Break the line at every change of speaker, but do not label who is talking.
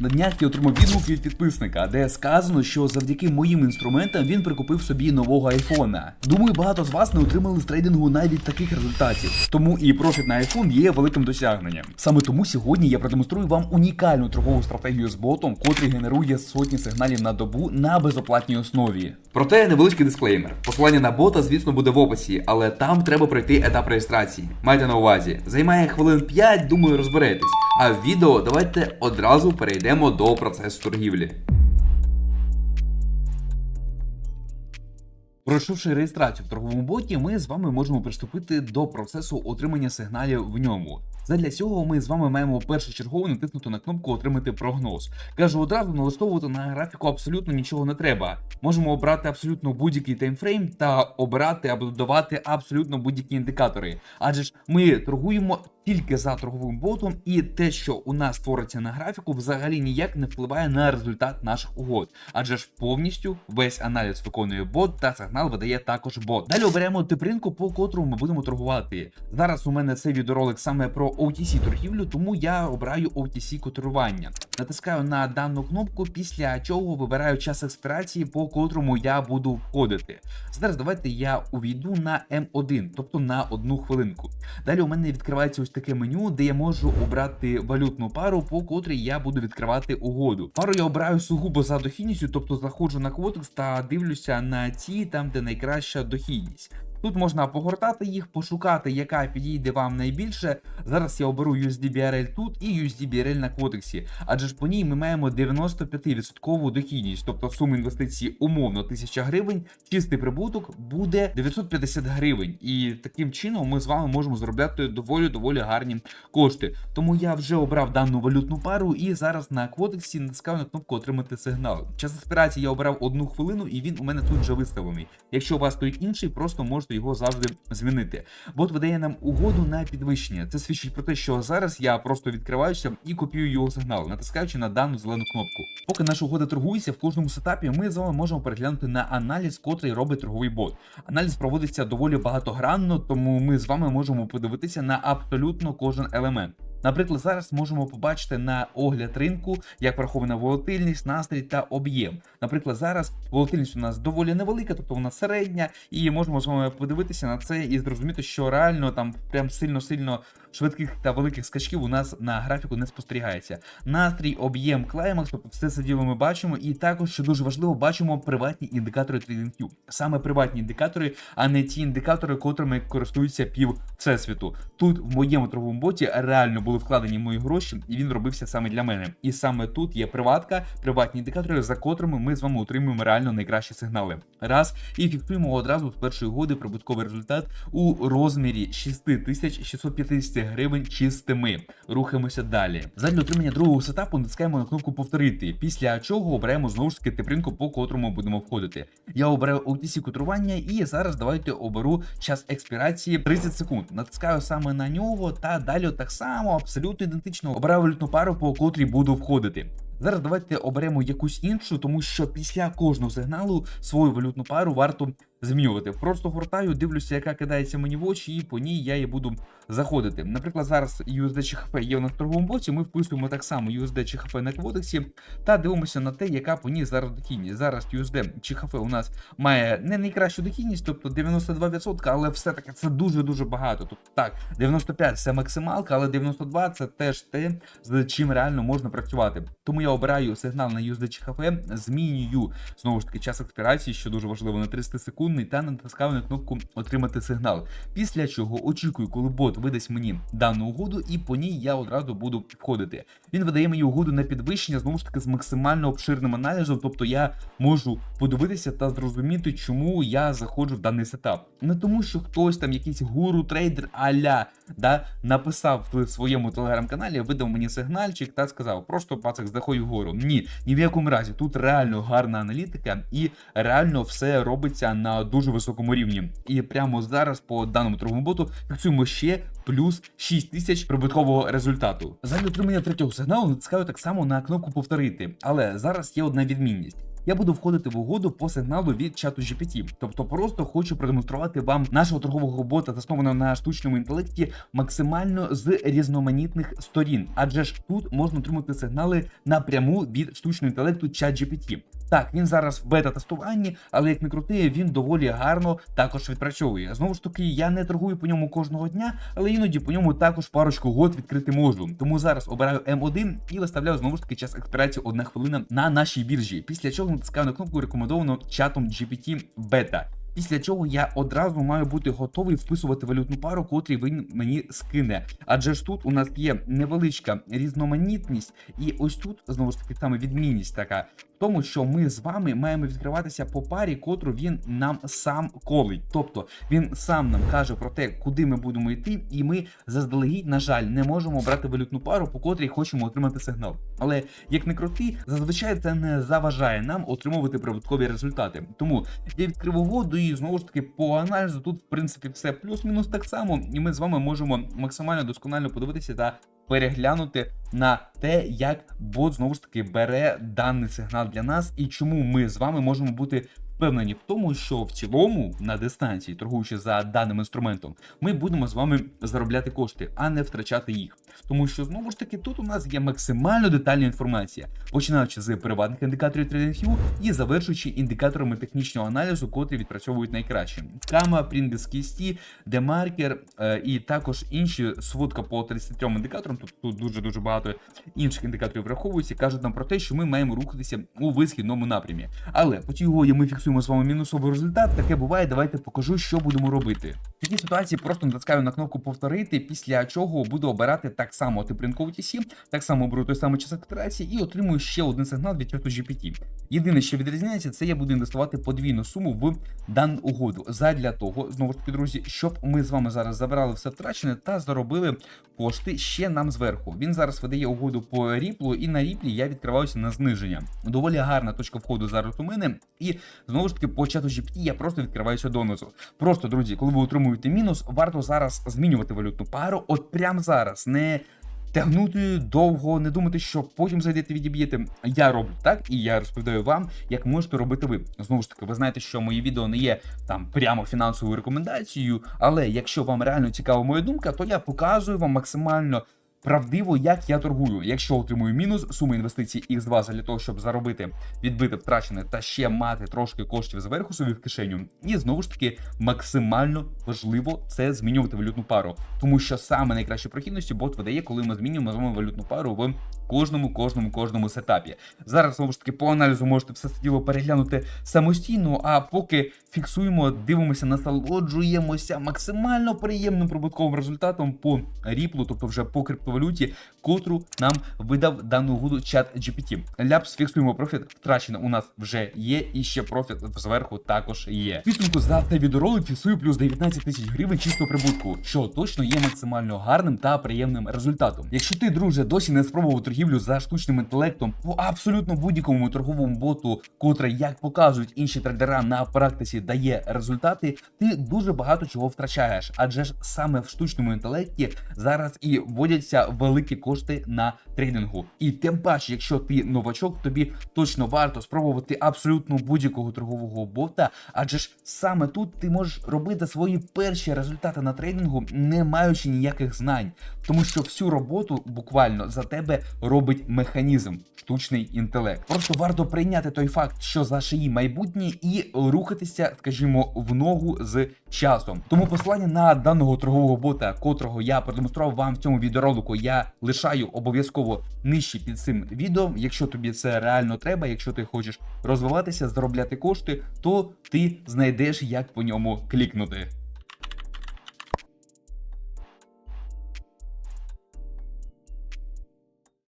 На днях я отримав відгук від підписника, де сказано, що завдяки моїм інструментам він прикупив собі нового айфона. Думаю, багато з вас не отримали з трейдингу навіть таких результатів. Тому і профіт на айфон є великим досягненням. Саме тому сьогодні я продемонструю вам унікальну торгову стратегію з ботом, котрий генерує сотні сигналів на добу на безоплатній основі. Проте невеличкий дисклеймер. Посилання на бота, звісно, буде в описі, але там треба пройти етап реєстрації. Майте на увазі, займає хвилин 5, думаю, розберетесь. А в відео давайте одразу перейдемо до процесу торгівлі. Пройшовши реєстрацію в торговому боті, ми з вами можемо приступити до процесу отримання сигналів в ньому. Задля цього ми з вами маємо першочергово натиснути на кнопку Отримати прогноз. Кажу одразу налаштовувати на графіку абсолютно нічого не треба. Можемо обрати абсолютно будь-який таймфрейм та обирати або додавати абсолютно будь-які індикатори. Адже ж ми торгуємо тільки за торговим ботом, і те, що у нас твориться на графіку, взагалі ніяк не впливає на результат наших угод. Адже ж повністю весь аналіз виконує бот та сигнал видає також бот. Далі оберемо тип ринку, по котрому ми будемо торгувати. Зараз у мене цей відеоролик саме про OTC торгівлю, тому я обираю OTC котирування. Натискаю на дану кнопку, після чого вибираю час експірації, по котрому я буду входити. Зараз давайте я увійду на М1, тобто на одну хвилинку. Далі у мене відкривається ось таке меню, де я можу обрати валютну пару, по котрій я буду відкривати угоду. Пару я обираю сугубо за дохідністю, тобто заходжу на Quotex та дивлюся на ті, там де найкраща дохідність. Тут можна погортати їх, пошукати, яка підійде вам найбільше. Зараз я оберу USD тут і USD на квотексі, адже ж по ній ми маємо 95% дохідність, тобто сума інвестицій умовно 1000 гривень, чистий прибуток буде 950 гривень. І таким чином ми з вами можемо заробляти доволі доволі гарні кошти. Тому я вже обрав дану валютну пару і зараз на квотексі натискаю на кнопку отримати сигнал. Час експірації я обрав одну хвилину, і він у мене тут вже виставлений. Якщо у вас стоїть інший, просто можете його завжди змінити. Бот видає нам угоду на підвищення. Це свідчить про те, що зараз я просто відкриваюся і копію його сигнал, натискаючи на дану зелену кнопку. Поки наша угода торгується, в кожному сетапі ми з вами можемо переглянути на аналіз, котрий робить торговий бот. Аналіз проводиться доволі багатогранно, тому ми з вами можемо подивитися на абсолютно кожен елемент. Наприклад, зараз можемо побачити на огляд ринку, як врахована волатильність, настрій та об'єм. Наприклад, зараз волатильність у нас доволі невелика, тобто вона середня, і можемо з вами подивитися на це і зрозуміти, що реально там прям сильно-сильно швидких та великих скачків у нас на графіку не спостерігається. Настрій, об'єм, клаймакс, тобто все це діло ми бачимо, і також, що дуже важливо, бачимо приватні індикатори TradingView. Саме приватні індикатори, а не ті індикатори, котрими користуються пів всесвіту. Тут в моєму торговому боті реально були вкладені мої гроші, і він робився саме для мене. І саме тут є приватка, приватні індикатори, за котрими ми з вами отримуємо реально найкращі сигнали. Раз і фіксуємо одразу з першої угоди прибутковий результат у розмірі 6650 гривень чистими. Рухаємося далі. Задля отримання другого сетапу натискаємо на кнопку повторити, після чого обираємо знову ж таки типринку, по котрому будемо входити. Я обираю OTC котрування і зараз давайте оберу час експірації 30 секунд. Натискаю саме на нього та далі так само абсолютно ідентично обираю валютну пару, по котрій буду входити. Зараз давайте оберемо якусь іншу, тому що після кожного сигналу свою валютну пару варто змінювати. Просто гортаю, дивлюся, яка кидається мені в очі, і по ній я і буду заходити. Наприклад, зараз USD ЧХФ є у нас в торговому боці. Ми вписуємо так само USD ЧХФ на кводексі та дивимося на те, яка по ній зараз дохідність. Зараз USD ЧХФ у нас має не найкращу дохідність, тобто 92%, але все-таки це дуже-дуже багато. Тобто так, 95% це максималка, але 92% це теж те, з чим реально можна працювати. Тому я обираю сигнал на USD ЧХФ, змінюю знову ж таки час експірації, що дуже важливо, на 30 секундний, та натискаю на кнопку Отримати сигнал. Після чого очікую, коли бот видасть мені дану угоду, і по ній я одразу буду входити. Він видає мені угоду на підвищення, знову ж таки, з максимально обширним аналізом, тобто я можу подивитися та зрозуміти, чому я заходжу в даний сетап. Не тому, що хтось там, якийсь гуру трейдер аля да, написав в своєму телеграм-каналі, видав мені сигнальчик та сказав: просто пацак, заходь вгору. Ні, ні в якому разі. Тут реально гарна аналітика, і реально все робиться на дуже високому рівні. І прямо зараз по даному торговому боту фіксуємо ще плюс 6 тисяч прибуткового результату. За отримання третього сигналу натискаю так само на кнопку повторити, але зараз є одна відмінність. Я буду входити в угоду по сигналу від чату GPT. Тобто просто хочу продемонструвати вам нашого торгового бота, заснованого на штучному інтелекті, максимально з різноманітних сторін. Адже ж тут можна отримати сигнали напряму від штучного інтелекту ChatGPT. Так, він зараз в бета-тестуванні, але як не крути, він доволі гарно також відпрацьовує. Знову ж таки, я не торгую по ньому кожного дня, але іноді по ньому також парочку год відкрити можу. Тому зараз обираю М1 і виставляю знову ж таки час експірації одна хвилина на нашій біржі. Після чого натискаю на кнопку рекомендовано чатом GPT Beta. Після чого я одразу маю бути готовий вписувати валютну пару, котрий він мені скине. Адже ж тут у нас є невеличка різноманітність, і ось тут знову ж таки саме відмінність така тому, що ми з вами маємо відкриватися по парі, котру він нам сам колить. Тобто він сам нам каже про те, куди ми будемо йти, і ми заздалегідь, на жаль, не можемо брати валютну пару, по котрій хочемо отримати сигнал. Але як не крути, зазвичай це не заважає нам отримувати прибуткові результати. Тому я відкрив угоду і знову ж таки по аналізу тут в принципі все плюс-мінус так само, і ми з вами можемо максимально досконально подивитися та переглянути на те, як бот знову ж таки бере даний сигнал для нас, і чому ми з вами можемо бути впевнені в тому, що в цілому на дистанції, торгуючи за даним інструментом, ми будемо з вами заробляти кошти, а не втрачати їх. Тому що знову ж таки тут у нас є максимально детальна інформація, починаючи з приватних індикаторів TradingView і завершуючи індикаторами технічного аналізу, котрі відпрацьовують найкраще. Кама, Pringles KST, Демаркер і також інші сводка по 33 індикаторам. Тобто тут дуже дуже багато інших індикаторів враховуються, кажуть нам про те, що ми маємо рухатися у висхідному напрямі. Але по тій угоді ми фіксуємо з вами мінусовий результат. Таке буває. Давайте покажу, що будемо робити. В такій ситуації просто натискаю на кнопку повторити, після чого буду обирати так само тип ринкову TC, так само беру той самий час акторації і отримую ще один сигнал від чату GPT. Єдине, що відрізняється, це я буду інвестувати подвійну суму в дану угоду. Задля того, знову ж таки, друзі, щоб ми з вами зараз забрали все втрачене та заробили кошти ще нам зверху. Він зараз видає угоду по ріплу, і на ріплі я відкриваюся на зниження. Доволі гарна точка входу зараз у мене. І знову ж таки, по чату GPT я просто відкриваюся донизу. Просто, друзі, коли ви отримуєте мінус, варто зараз змінювати валютну пару. От прямо зараз, не тягнути довго, не думати, що потім зайдете відіб'єте. Я роблю так, і я розповідаю вам, як можете робити ви. Знову ж таки, ви знаєте, що мої відео не є там прямо фінансовою рекомендацією, але якщо вам реально цікава моя думка, то я показую вам максимально. Правдиво, як я торгую. Якщо отримую мінус, сума інвестицій X2 для того, щоб заробити, відбити втрачене та ще мати трошки коштів зверху собі в кишеню. І знову ж таки максимально важливо це змінювати валютну пару, тому що саме найкращі прохідності бот видає, коли ми змінюємо з вами валютну пару в кожному, кожному, кожному сетапі. Зараз знову ж таки по аналізу можете все це діло переглянути самостійно. А поки фіксуємо, дивимося, насолоджуємося максимально приємним прибутковим результатом по ріплу, тобто вже по криптовалюті, котру нам видав дану угоду чат GPT. Ляпс фіксуємо профіт, втрачено у нас вже є, і ще профіт зверху також є. Підсумку за цей відеоролик фіксую плюс 19 тисяч гривень чистого прибутку, що точно є максимально гарним та приємним результатом. Якщо ти, друже, досі не спробував торгівлю за штучним інтелектом по абсолютно будь-якому торговому боту, котре, як показують інші трейдера на практиці, дає результати, ти дуже багато чого втрачаєш. Адже ж саме в штучному інтелекті зараз і вводяться великі кошти на трейдингу. І тим паче, якщо ти новачок, тобі точно варто спробувати абсолютно будь-якого торгового бота, адже ж саме тут ти можеш робити свої перші результати на трейдингу, не маючи ніяких знань, тому що всю роботу буквально за тебе робить механізм, штучний інтелект. Просто варто прийняти той факт, що за шиї майбутнє, і рухатися, скажімо, в ногу з часом. Тому посилання на даного торгового бота, котрого я продемонстрував вам в цьому відеоролику, я лишаю обов'язково нижче під цим відео. Якщо тобі це реально треба, якщо ти хочеш розвиватися, заробляти кошти, то ти знайдеш як по ньому клікнути.